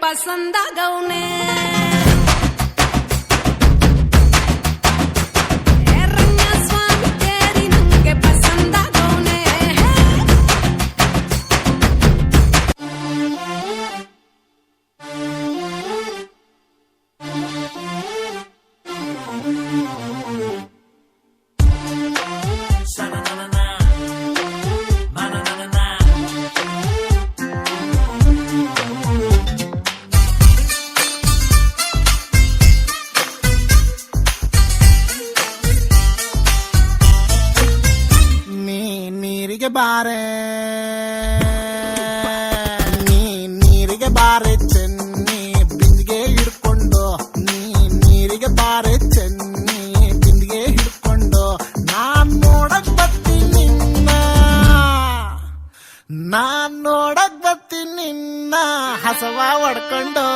pasa anda gaune ನೀರಿಗೆ ಬಾರೆ. ನೀ ನೀರಿಗೆ ಬಾರೆ ಚೆನ್ನಿ, ಬಿಂದಿಗೆ ಹಿಡ್ಕೊಂಡು. ನೀ ನೀರಿಗೆ ಬಾರೆ ಚೆನ್ನಿ, ಬಿಂದಿಗೆ ಹಿಡ್ಕೊಂಡು. ನಾನ್ ನೋಡಕ್ ಬರ್ತೀನಿ ನಿನ್ನ. ನಾನ್ ನೋಡಕ್ ಬರ್ತೀನಿ ನಿನ್ನ. ಹಸವ ಹೊಡ್ಕೊಂಡು.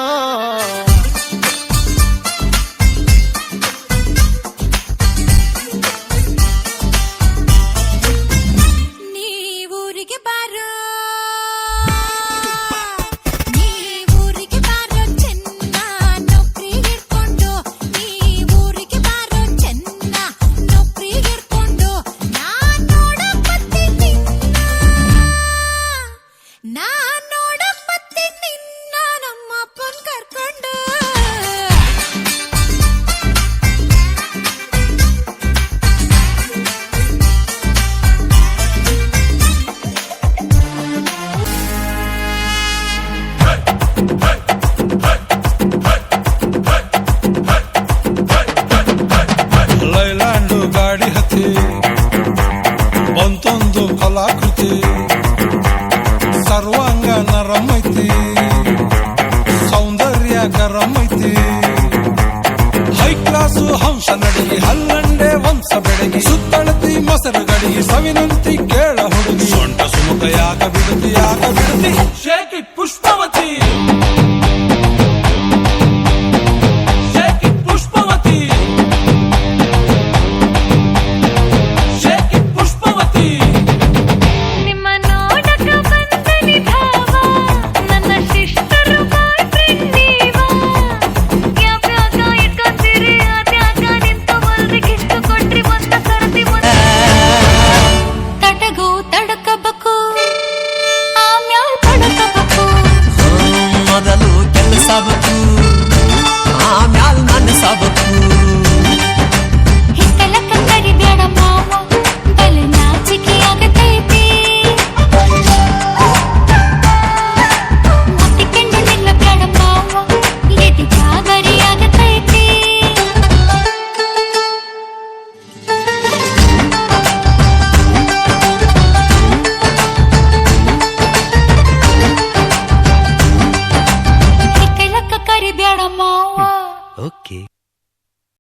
ಕಲಾಕೃತಿ, ಸರ್ವಾಂಗ ನರಂ ಐತಿ ಸೌಂದರ್ಯ ಗರಂ ಹೈ ಕ್ಲಾಸು ಹಂಸ ನಡಿಗೆ, ಹಲ್ಲಂಡೆ ವಂಶ ಬೆಳಗಿ ಸುತ್ತಳತಿ ಮೊಸರು ಗಡಿಗೆ ಸವಿನಂತಿ ಕೇಳ ಹುಡುಗಿ. ಸೊಂಟ ಸುಮುಖ ಯಾಗ ಬಿಡುತಿ ಯಾಗ ಬಿಡುತಿ ಶೇಖಿ ಪುಷ್ಪವತಿ.